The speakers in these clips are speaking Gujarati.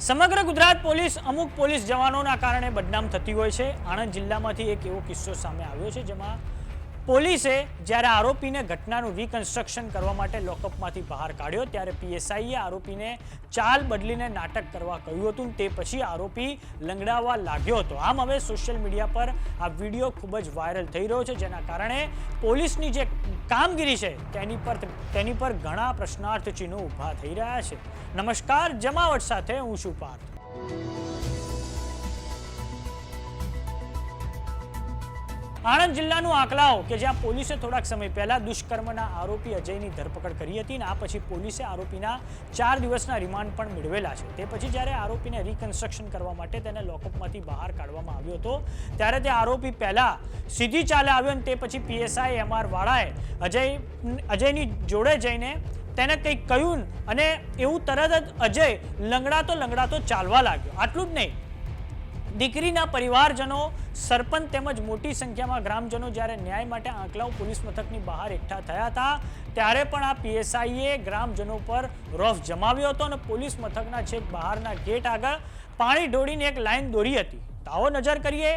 સમગ્ર ગુજરાત પોલીસ અમુક પોલીસ જવાનોના કારણે બદનામ થતી હોય છે. આણંદ જિલ્લામાંથી એક એવો કિસ્સો સામે આવ્યો છે જેમાં પોલીસે જ્યારે આરોપીને ઘટનાનું રિકન્સ્ટ્રક્શન કરવા માટે લોકઅપમાંથી બહાર કાઢ્યો, ત્યારે પીએસઆઈએ આરોપીને ચાલ બદલીને નાટક કરવા કહ્યું હતું તે પછી આરોપી લંગડાવવા લાગ્યો હતો. આમ હવે સોશિયલ મીડિયા પર આ વીડિયો ખૂબ જ વાયરલ થઈ રહ્યો છે, જેના કારણે પોલીસની જે કામગીરી છે, તેની પર તેની પર ઘણા પ્રશ્નાર્થ ચિહ્નો ઊભા થઈ રહ્યા છે. નમસ્કાર, જમાવટ સાથે હું છું પાર્થ. આણંદ જિલ્લાનું આંકલાઓ કે જ્યાં પોલીસે થોડાક સમય પહેલા દુષ્કર્મના આરોપી અજયની ધરપકડ કરી હતી અને આ પછી પોલીસે આરોપીના ચાર દિવસના રિમાન્ડ પણ મેળવેલા છે. તે પછી જ્યારે આરોપીને રિકન્સ્ટ્રક્શન કરવા માટે તેને લોકઅપમાંથી બહાર કાઢવામાં આવ્યો હતો, ત્યારે તે આરોપી પહેલા સીધી ચાલે આવ્યો અને તે પછી પીએસઆઈ એમઆર વાળાએ અજય, અજયની જોડે જઈને તેને કંઈક કહ્યું અને એવું તરત જ અજય લંગડાતો લંગડાતો ચાલવા લાગ્યો. આટલું જ નહીં. દીકરીના પરિવારજનો, સરપંચ તેમજ મોટી સંખ્યામાં ગ્રામજનો જ્યારે ન્યાય માટે આંકલાવ પોલીસ મથકની બહાર એકઠા થયા હતા, ત્યારે પણ આ પીએસઆઈએ ગ્રામજનો પર રોફ જમાવ્યો હતો અને પોલીસ મથકના છેક બહારના ગેટ આગળ પાણી ઢોળીને એક લાઈન દોરી હતી. તો નજર કરીએ,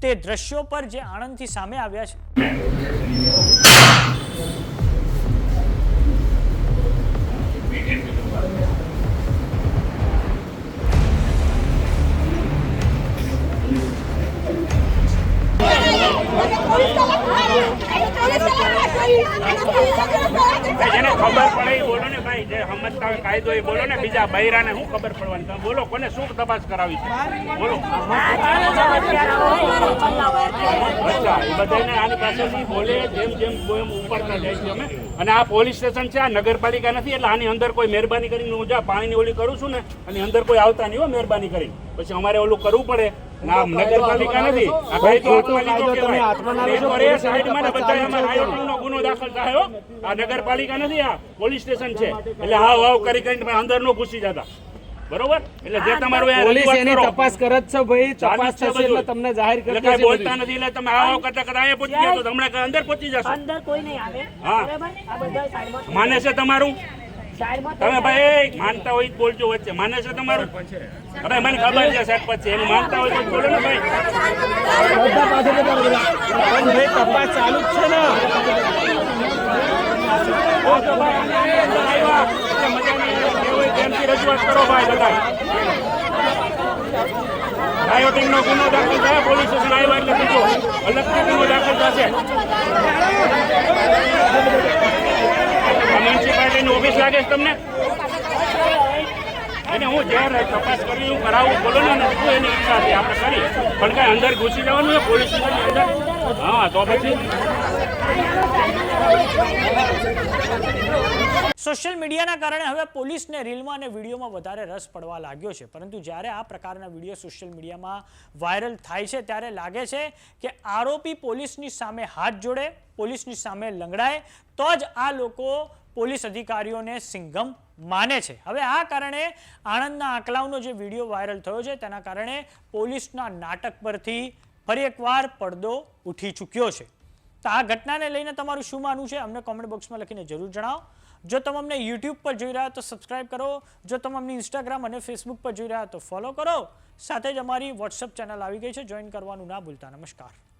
તે દ્રશ્યો પર જે આણંદથી સામે આવ્યા છે. જેને ખબર પડે બોલો ને ભાઈ, જે સમજતા કાયદો એ બોલો ને, બીજા બૈરાને શું ખબર પડવાની? બોલો, કોને શું તપાસ કરાવી બોલો. અચ્છા એ બધાને આની પાસેથી જેમ જેમ એમ ઉપરતા જાય છે અમે અને આ પોલીસ સ્ટેશન છે, આ નગરપાલિકા નથી, એટલે આની અંદર કોઈ મહેરબાની કરીને હું જા પાણીની ઓલી કરું છું ને અને અંદર કોઈ આવતા નહીં હો મહેરબાની કરીને. પછી અમારે ઓલું કરવું પડે. નગરપાલિકા નથી. આ કાયદો હાથમાં લીધો કહેવાય. એ સાઈડમાં બધા એમાં રાયોટિંગનો ગુનો દાખલ થાય આ નગરપાલિકા નથી આ પોલીસ સ્ટેશન છે. એટલે હાવ હાવ કરી કરીને તમે અંદર નો ઘૂસી જતા. બરોબર? એટલે જે તમારું પોલીસ એની તપાસ કરે છે ભાઈ તપાસ થશે એટલે તમને જાહેર એટલે કરી કાંઈ બોલતા નથી એટલે તમે આવો કરતા કરતા અહીંયા પહોંચી ગયા તો હમણાં અંદર પહોંચી જશો. અંદર કોઈ નહીં આવે. હા. બરાબર આ બધા સાઈડમાં માને છે તમારું? તમે ભાઈ માનતા હોય તો બોલજો વચ્ચે. માને છે તમારું? હવે મને ખબર છે સાહેબ પછી. એનું માનતા હોય તો બોલો ને ભાઈ. ભાઈ તપાસ ચાલુ જ છે ને. રજૂઆત કરો ભાઈ બધા રાયોટિંગનો ગુનો દાખલ થાય પોલીસ સ્ટેશન આવ્યા એટલે બીજો અલગથી ગુનો દાખલ થશે. મ્યુનિસિપાલિટીની ઓફિસ લાગે છે તમને? એને હું જ્યારે તપાસ કરવી હું કરાવું, બોલો ને શું એની ઈચ્છા છે, આપણે કરી પણ કાંઈ અંદર ઘૂસી જવાનું છે, પોલીસ સ્ટેશનની અંદર? હા, તો પછી? સોશિયલ મીડિયાના કારણે હવે પોલીસને રીલમાં અને વિડીયોમાં વધારે રસ પડવા લાગ્યો છે. પરંતુ જ્યારે આ પ્રકારના વીડિયો સોશિયલ મીડિયામાં વાયરલ થાય છે, ત્યારે લાગે છે કે આરોપી પોલીસની સામે હાથ જોડે, પોલીસની સામે લંગડાય, તો જ આ લોકો પોલીસ અધિકારીઓને સિંઘમ માને છે. હવે આ કારણે આણંદના આંકલાવનો જે વીડિયો વાયરલ થયો છે, તેના કારણે પોલીસના નાટક પરથી ફરી એકવાર પડદો ઉઠી ચૂક્યો છે. તો આ ઘટનાને લઈને તમારું શું માનવું છે? અમને કોમેન્ટ બોક્સમાં લખીને જરૂર જણાવો. જો તમે અમને યુટ્યુબ પર જોઈ રહ્યા તો સબસ્ક્રાઇબ કરો. જો તમે અમને ઇન્સ્ટાગ્રામ અને ફેસબુક પર જોઈ રહ્યા તો ફોલો કરો. સાથે જ અમારી વોટ્સઅપ ચેનલ આવી ગઈ છે. જોઈન કરવાનું ના ભૂલતા. નમસ્કાર.